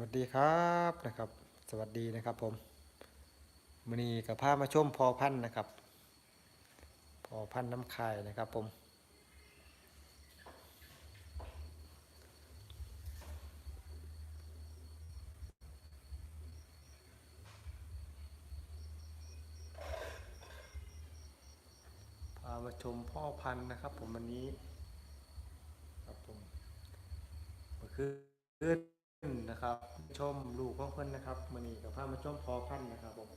วัสดีครับนะครับ สวัสดีนะครับผมมือนี้กับพามาชมพอพันธุ์นะครับ พอพันธุ์น้ำคายนะครับผมพามาชมพ่อพันธุ์นะครับผมวันนี้ครับผมเมื่ อคืนนะครับ ชมลูกของเพิ่นนะครับมือนี้กับพามาชมพอพันธุ์นะครับผม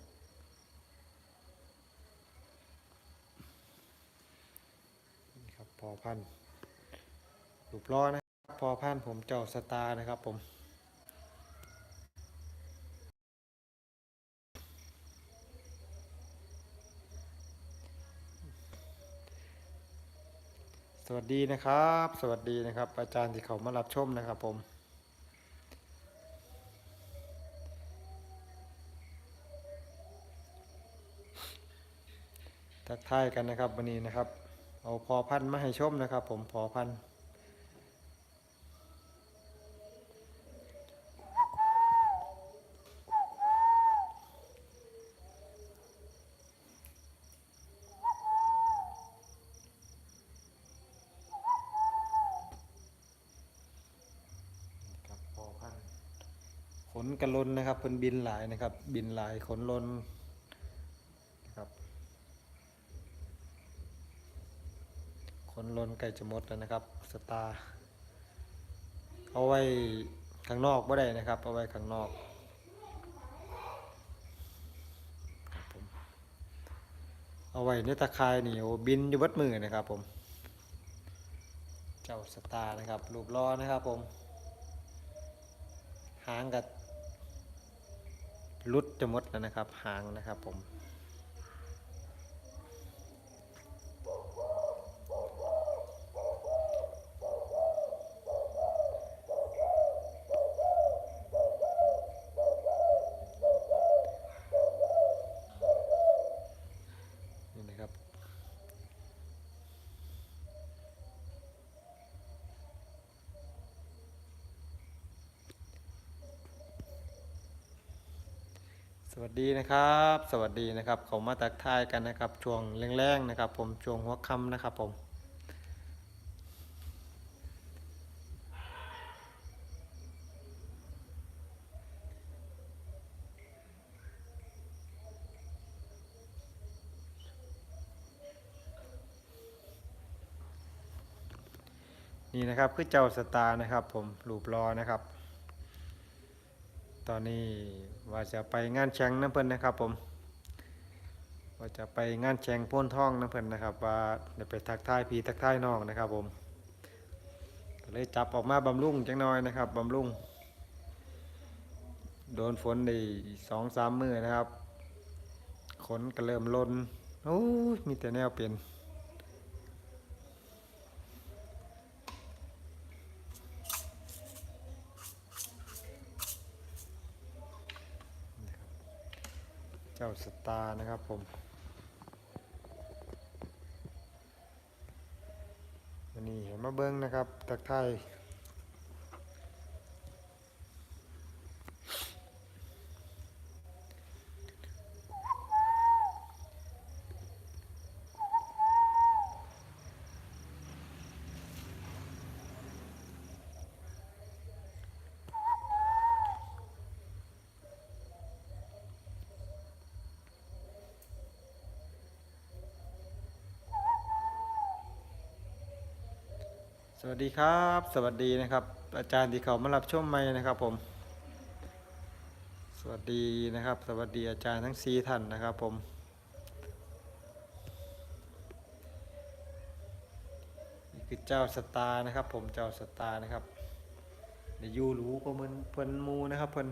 นี่ครับพอพันธุ์รูปล้อนะครับพอพันธุ์ผมเจ้าสตาร์นะครับผมสวัสดีนะครับ สวัสดีนะครับ อาจารย์ที่เขามารับชมนะครับผม ทักทายกันนะครับวันนี้นะครับ เอาพอพันมาให้ชมนะครับ ผมพอพันขนกระลนนะครับเป็นบินหลายนะครับ บินหลายขนลนนะครับ ค นลนใกล้จะหมดแล้วนะครับสตาร์เอาไว้ข้างนอกไม่ได้นะครับ เอาไว้ข้างนอกเอาไว้ในตะข่ายนี่โอ้บินอยู่เบัดมือนะครับผม เจ้าสตาร์นะครับรูปล้อนะครับผม หางกับลุดจะหมดแล้วนะครับ หางนะครับผม วัสดีนะครับ สวัสดีนะครับเขามาตักทายกันนะครับช่วงแรงๆนะครับ ผมช่วงหัวค่ำนะครับผมนี่นะครับคือเจ้าสตาร์นะครับ ผมรูปรอนะครับ ตอนนี้ว่าจะไปงานแข่งน้ำเพิ่นนะครับผม ว่าจะไปงานแข่งโพ้นท่องน้ำเพิ่นนะครับ ว่าจะไปทักทายพี่ทักทายน้องนะครับผมก็เลยจับออกมาบำรุงจังน้อยนะครับบำรุง โดนฝนได้สองสามมือนะครับ ขนก็เริ่มลนโอ้มีแต่แนวเปลี่ยน เจ้าสตาร์นะครับผม วันนี้เห็นมาเบิ้งนะครับตักไทย สวัสดีครับ สวัสดีนะครับ อาจารย์ที่เขามารับชมใหม่นะครับผม สวัสดีนะครับ สวัสดีอาจารย์ทั้งสี่ท่านนะครับผมนี่คือเจ้าสตาร์นะครับ ผมเจ้าสตาร์นะครับเดี๋ยวยูรู้ก็เหมือนเพิ่นมูนะครับเพิ่น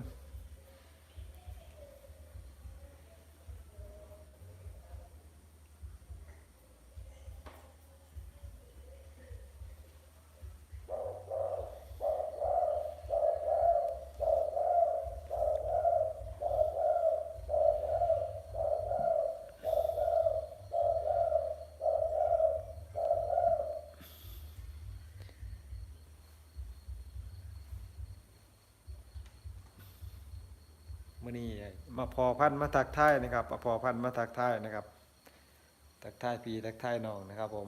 มาพอพันธุ์มาทักทายนะครับมาพอพันธุ์มาทักทายนะครับทักทายพี่ทักทายน้องนะครับผม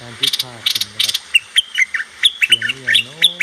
การพิพาณนะครับเสียงอย่างโน้